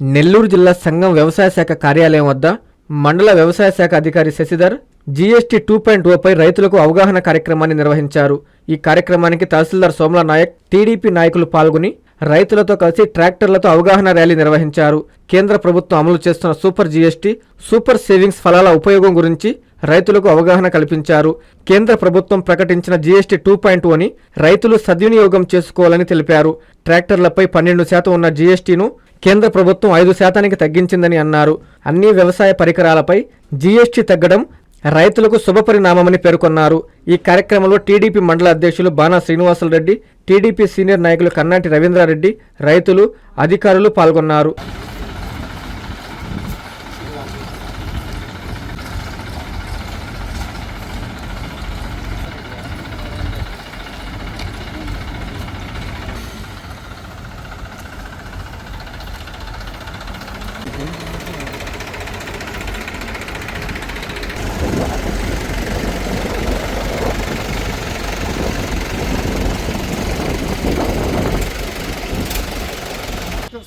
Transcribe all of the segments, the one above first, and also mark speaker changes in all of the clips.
Speaker 1: నెల్లూరు జిల్లా సంఘం వ్యవసాయ శాఖ కార్యాలయం వద్ద మండల వ్యవసాయ శాఖ అధికారి శశిధర్ జీఎస్టీ టూ పాయింట్ ఓపై రైతులకు అవగాహన కార్యక్రమాన్ని నిర్వహించారు. ఈ కార్యక్రమానికి తహసీల్దార్ సోమల నాయక్ టీడీపీ నాయకులు పాల్గొని రైతులతో కలిసి ట్రాక్టర్లతో అవగాహన ర్యాలీ నిర్వహించారు. కేంద్ర ప్రభుత్వం అమలు చేస్తున్న సూపర్ జీఎస్టీ సూపర్ సేవింగ్స్ ఫలాల ఉపయోగం గురించి రైతులకు అవగాహన కల్పించారు. కేంద్ర ప్రభుత్వం ప్రకటించిన జీఎస్టీ టూ పాయింట్ ఓని రైతులు సద్వినియోగం చేసుకోవాలని తెలిపారు. ట్రాక్టర్లపై పన్నెండు శాతం ఉన్న జీఎస్టీను కేంద్ర ప్రభుత్వం ఐదు శాతానికి తగ్గించిందని అన్నారు. అన్ని వ్యవసాయ పరికరాలపై జీఎస్టీ తగ్గడం రైతులకు శుభపరిణామమని పేర్కొన్నారు. ఈ కార్యక్రమంలో టీడీపీ మండల అధ్యక్షులు బాణా శ్రీనివాసులరెడ్డి టీడీపీ సీనియర్ నాయకులు కన్నాటి రవీంద్రారెడ్డి రైతులు అధికారులు పాల్గొన్నారు.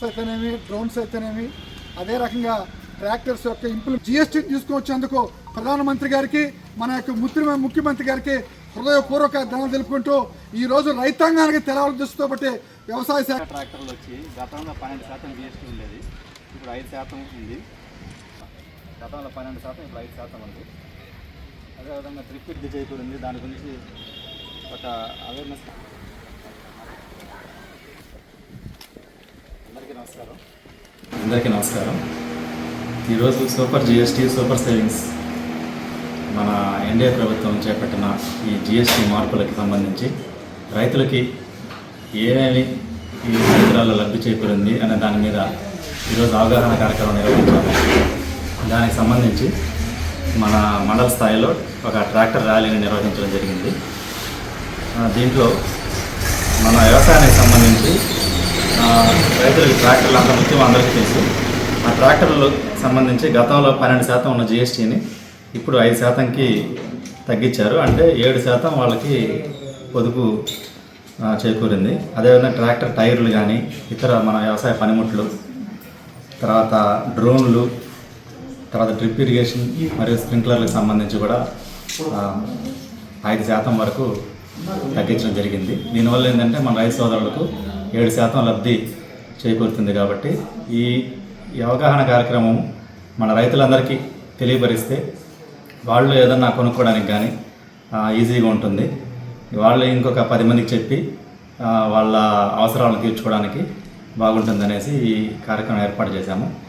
Speaker 2: ట్రాక్టర్స్ అయితేనేమి డ్రోన్స్ అయితేనేమి అదే రకంగా ట్రాక్టర్స్ యొక్క ఇంప్లిమెంట్ జిఎస్టీ తీసుకువచ్చేందుకు ప్రధానమంత్రి గారికి మన యొక్క ముఖ్య ముఖ్యమంత్రి గారికి హృదయపూర్వక ధనం తెలుపుకుంటూ ఈ రోజు రైతాంగానికి తెలవాల దృష్టితో బట్టి వ్యవసాయ శాఖ
Speaker 3: ట్రాక్టర్లు వచ్చి గతంలో పన్నెండు శాతం జిఎస్టీ ఉండేది ఇప్పుడు ఐదు శాతం ఉంది. గతంలో పన్నెండు శాతం ఇప్పుడు ఐదు శాతం ఉంది. అదేవిధంగా ట్రిప్ ఇది చేయకూడదు దాని గురించి ఒక అవేర్నెస్ నమస్కారం. అందరికీ నమస్కారం. ఈరోజు సూపర్ జిఎస్టీ సూపర్ సేవింగ్స్ మన ఎన్డీఏ ప్రభుత్వం చేపట్టిన ఈ జిఎస్టీ మార్పులకి సంబంధించి రైతులకి ఏమేమి ఈ పరికరాల్లో లబ్ధి చేకూరింది అనే దాని మీద ఈరోజు అవగాహన కార్యక్రమం నిర్వహించాము దానికి సంబంధించి మన మండల స్థాయిలో ఒక ట్రాక్టర్ ర్యాలీని నిర్వహించడం జరిగింది. దీంట్లో మన వ్యవసాయానికి సంబంధించి రైతులకు ట్రాక్టర్లు అంత ముఖ్యం అందరికీ తెలుసు. ఆ ట్రాక్టర్లకు సంబంధించి గతంలో పన్నెండు శాతం ఉన్న జిఎస్టీని ఇప్పుడు ఐదు శాతంకి తగ్గించారు. అంటే ఏడు శాతం వాళ్ళకి పొదుపు చేకూరింది. అదేవిధంగా ట్రాక్టర్ టైర్లు కానీ ఇతర మన వ్యవసాయ పనిముట్లు తర్వాత డ్రోన్లు తర్వాత డ్రిప్ ఇరిగేషన్ మరియు స్ప్రింక్లర్లకు సంబంధించి కూడా ఐదు శాతం వరకు తగ్గించడం జరిగింది. దీనివల్ల ఏంటంటే మన రైతు సోదరులకు ఏడు శాతం లబ్ధి చేకూరుతుంది కాబట్టి ఈ అవగాహన కార్యక్రమం మన రైతులందరికీ తెలియపరిస్తే వాళ్ళు ఏదన్నా కొనుక్కోవడానికి కానీ ఈజీగా ఉంటుంది. వాళ్ళు ఇంకొక పది మందికి చెప్పి వాళ్ళ అవసరాలను తీర్చుకోవడానికి బాగుంటుందనేసి ఈ కార్యక్రమం ఏర్పాటు చేశాము.